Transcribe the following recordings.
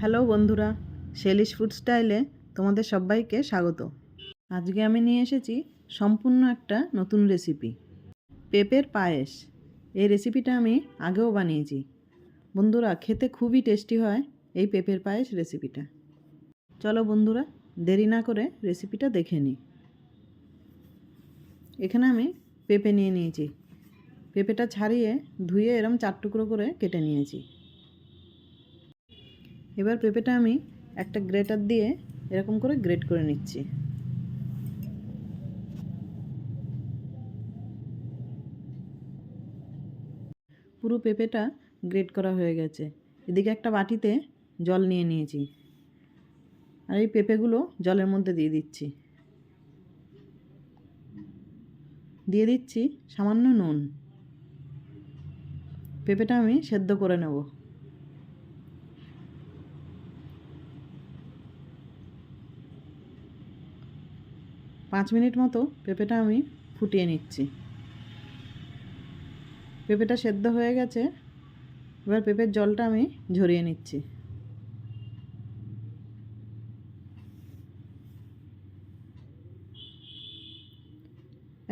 Hello বন্ধুরা, শেলিশ food স্টাইলে তোমাদের সবাইকে স্বাগত। আজকে আমি নিয়ে এসেছি সম্পূর্ণ একটা নতুন রেসিপি, পেঁপের পায়েস। এই রেসিপিটা আমি আগেও বানিয়েছি। বন্ধুরা, খেতে খুবই টেস্টি হয় এই পেঁপের পায়েস রেসিপিটা। চলো বন্ধুরা, দেরি না করে রেসিপিটা দেখে নিই। এখানে আমি পেঁপে নিয়ে নিয়েছি। পেঁপেটা ছাড়িয়ে ধুয়ে এরম চার টুকরো করে কেটে নিয়েছি। এবার পেঁপেটা আমি একটা গ্রেটার দিয়ে এরকম করে গ্রেট করে নিচ্ছি। পুরো পেঁপেটা গ্রেট করা হয়ে গেছে। এদিকে একটা বাটিতে জল নিয়ে নিয়েছি। আর এই পেঁপেগুলো জলের মধ্যে দিয়ে দিচ্ছি। দিয়ে দিচ্ছি সামান্য নুন। পেঁপেটা আমি সেদ্ধ করে নেব। পাঁচ মিনিট মতো পেঁপেটা আমি ফুটিয়ে নিচ্ছি। পেঁপেটা সেদ্ধ হয়ে গেছে, এবার পেঁপের জলটা আমি ঝরিয়ে নিচ্ছি।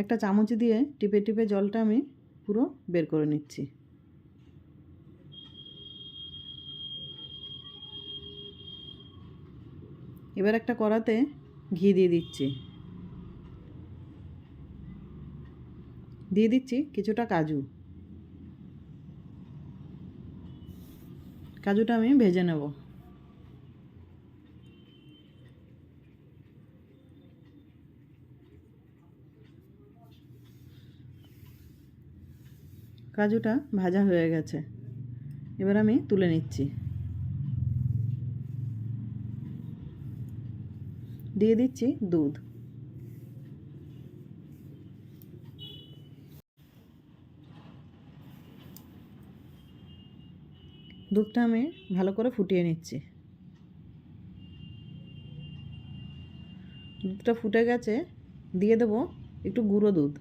একটা চামচ দিয়ে টিপে টিপে জলটা আমি পুরো বের করে নিচ্ছি। এবার একটা কড়াতে ঘি দিয়ে দিচ্ছি। দিয়ে দিচ্ছি কিছুটা কাজু। কাজুটা আমি ভেজে নেব। কাজুটা ভাজা হয়ে গেছে। এবার আমি তুলে নিচ্ছি। দিয়ে দিচ্ছি দুধ। দুধটা আমি ভালো করে ফুটিয়ে নিচ্ছি। দুধটা ফুটে গেছে, দিয়ে দেবো একটু গুঁড়ো দুধ।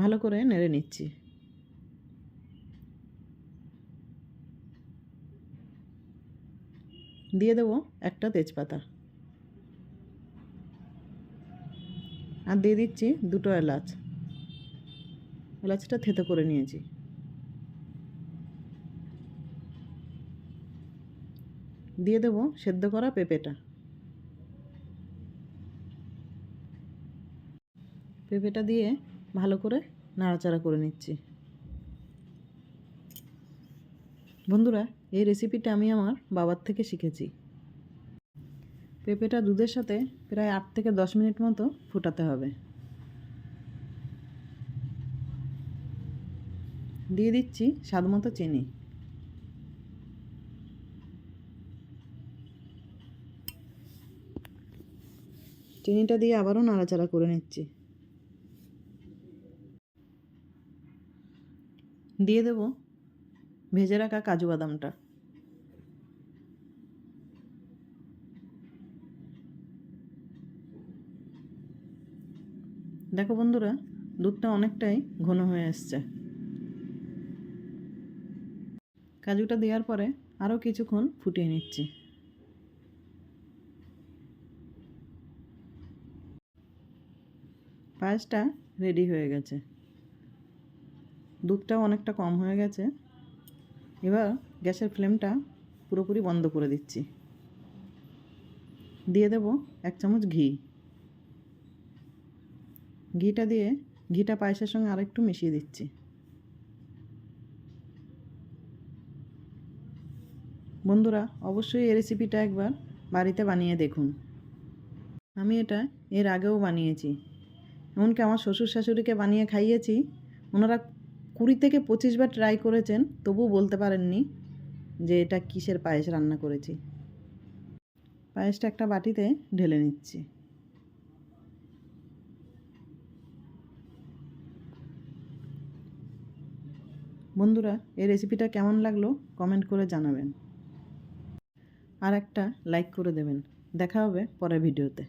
ভালো করে নেড়ে নিচ্ছি। দিয়ে দেবো একটা তেজপাতা। আর দিয়ে দিচ্ছি দুটো এলাচ। এলাচটা থেতো করে নিয়েছি। দিয়ে দেবো সেদ্ধ করা পেঁপেটা। পেঁপেটা দিয়ে ভালো করে নাড়াচাড়া করে নিচ্ছি। বন্ধুরা, এই রেসিপিটা আমি আমার বাবার থেকে শিখেছি। পেঁপেটা দুধের সাথে প্রায় আট থেকে দশ মিনিট মতো ফোটাতে হবে। দিয়ে দিচ্ছি স্বাদ মতো চিনি। চিনিটা দিয়ে আবারও নাড়াচাড়া করে নিচ্ছি। দিয়ে দেব ভেজে রাখা কাজু বাদামটা। দেখো বন্ধুরা, দুধটা অনেকটাই ঘন হয়ে আসছে। কাজুটা দেওয়ার পরে আরও কিছুক্ষণ ফুটিয়ে নিচ্ছি। পায়েসটা রেডি হয়ে গেছে। দুধটাও অনেকটা কম হয়ে গেছে। এবার গ্যাসের ফ্লেমটা পুরোপুরি বন্ধ করে দিচ্ছি। দিয়ে দেব এক চামচ ঘি। ঘিটা দিয়ে ঘিটা পায়েসের সঙ্গে আরেকটু মিশিয়ে দিচ্ছি। বন্ধুরা, অবশ্যই এই রেসিপিটা একবার বাড়িতে বানিয়ে দেখুন। আমি এটা এর আগেও বানিয়েছি। এমনকি আমার শ্বশুর শাশুড়িকে বানিয়ে খাইয়েছি। ওনারা কুড়ি থেকে পঁচিশ বার ট্রাই করেছেন, তবুও বলতে পারেননি যে এটা কিসের পায়েস রান্না করেছি। পায়েসটা একটা বাটিতে ঢেলে নিচ্ছি। বন্ধুরা, এই রেসিপিটা কেমন লাগল? কমেন্ট করে জানাবেন। আর একটা লাইক করে দেবেন। দেখা হবে পরের ভিডিওতে।